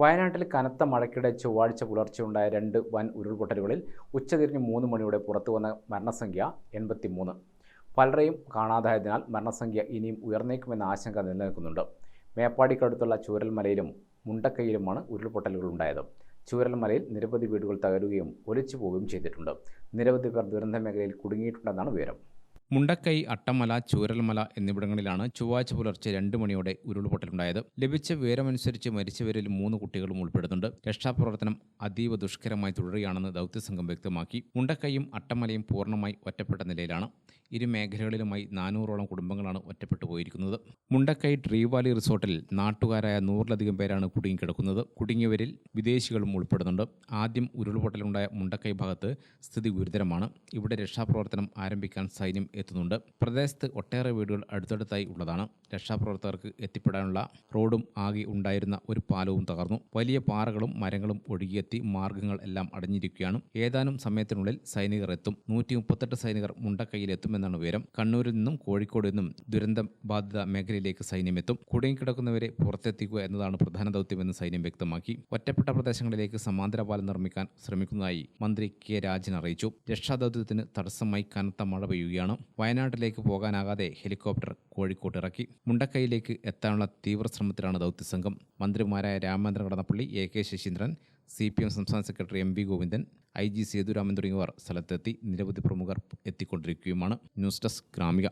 വയനാട്ടിൽ കനത്ത മഴയ്ക്കിടെ ചൊവ്വാഴ്ച പുലർച്ചെയുണ്ടായ രണ്ട് വൻ ഉരുൾപൊട്ടലുകളിൽ ഉച്ചതിരിഞ്ഞ് മൂന്ന് മണിയോടെ പുറത്തു വന്ന മരണസംഖ്യ എൺപത്തി മൂന്ന് പലരെയും കാണാതായതിനാൽ മരണസംഖ്യ ഇനിയും ഉയർന്നേക്കുമെന്ന ആശങ്ക നിലനിൽക്കുന്നുണ്ട്. മേപ്പാടിക്കടുത്തുള്ള ചൂരൽമലയിലും മുണ്ടക്കൈയിലുമാണ് ഉരുൾപൊട്ടലുകൾ ഉണ്ടായത് ചൂരൽമലയിൽ നിരവധി വീടുകൾ തകരുകയും ഒലിച്ചു പോവുകയും ചെയ്തിട്ടുണ്ട്. നിരവധി പേർ ദുരന്ത മേഖലയിൽ കുടുങ്ങിയിട്ടുണ്ടെന്നാണ് വിവരം. മുണ്ടക്കൈ അട്ടമല ചൂരൽമല എന്നിവിടങ്ങളിലാണ് ചൊവ്വാഴ്ച പുലർച്ചെ രണ്ട് മണിയോടെ ഉരുൾപൊട്ടലുണ്ടായത്. ലഭിച്ച വിവരമനുസരിച്ച് മരിച്ചവരിൽ മൂന്ന് കുട്ടികളും ഉൾപ്പെടുന്നുണ്ട്. രക്ഷാപ്രവർത്തനം അതീവ ദുഷ്കരമായി തുടരുകയാണെന്ന് ദൗത്യസംഘം വ്യക്തമാക്കി. മുണ്ടക്കൈയും അട്ടമലയും പൂർണമായി ഒറ്റപ്പെട്ട നിലയിലാണ്. ഇരു മേഖലകളിലുമായി നാനൂറോളം കുടുംബങ്ങളാണ് ഒറ്റപ്പെട്ടു പോയിരിക്കുന്നത്. മുണ്ടക്കൈ ഡ്രീവാലി റിസോർട്ടിൽ നാട്ടുകാരായ നൂറിലധികം പേരാണ് കുടുങ്ങിക്കിടക്കുന്നത് കുടുങ്ങിയവരിൽ വിദേശികളും ഉൾപ്പെടുന്നുണ്ട്. ആദ്യം ഉരുൾപൊട്ടലുണ്ടായ മുണ്ടക്കൈ ഭാഗത്ത് സ്ഥിതി ഗുരുതരമാണ്. ഇവിടെ രക്ഷാപ്രവർത്തനം ആരംഭിക്കാൻ സൈന്യം എത്തുന്നുണ്ട്. പ്രദേശത്ത് ഒട്ടേറെ വീടുകൾ അടുത്തടുത്തായി ഉള്ളതാണ്. രക്ഷാപ്രവർത്തകർക്ക് എത്തിപ്പെടാനുള്ള റോഡും ആകെ ഉണ്ടായിരുന്ന ഒരു പാലവും തകർന്നു. വലിയ പാറകളും മരങ്ങളും ഒഴുകിയെത്തി മാർഗങ്ങൾ എല്ലാം അടഞ്ഞിരിക്കുകയാണ്. ഏതാനും സമയത്തിനുള്ളിൽ സൈനികർ എത്തും. നൂറ്റി മുപ്പത്തെട്ട് സൈനികർ മുണ്ടക്കൈയിൽ എത്തുമെന്നാണ് വിവരം. കണ്ണൂരിൽ നിന്നും കോഴിക്കോട് നിന്നും ദുരന്ത ബാധിത മേഖലയിലേക്ക് സൈന്യം എത്തും. കുടുങ്ങിക്കിടക്കുന്നവരെ പുറത്തെത്തിക്കുക എന്നതാണ് പ്രധാന ദൗത്യമെന്ന് സൈന്യം വ്യക്തമാക്കി. ഒറ്റപ്പെട്ട പ്രദേശങ്ങളിലേക്ക് സമാന്തര പാലം നിർമ്മിക്കാൻ ശ്രമിക്കുന്നതായി മന്ത്രി കെ രാജൻ അറിയിച്ചു. രക്ഷാദൗത്യത്തിന് തടസ്സമായി കനത്ത മഴ പെയ്യുകയാണ്. വയനാട്ടിലേക്ക് പോകാനാകാതെ ഹെലികോപ്റ്റർ കോഴിക്കോട്ട് ഇറക്കി. മുണ്ടക്കൈയിലേക്ക് എത്താനുള്ള തീവ്രശ്രമത്തിലാണ് ദൗത്യസംഘം മന്ത്രിമാരായ Ramachandran Kadannappally A K Saseendran C P M സംസ്ഥാന secretary M V Govindan I G Sethuraman തുടങ്ങിയവർ സ്ഥലത്തെത്തി നിരവധി പ്രമുഖർ എത്തിക്കൊണ്ടിരിക്കുകയുമാണ്. News desk Gramika.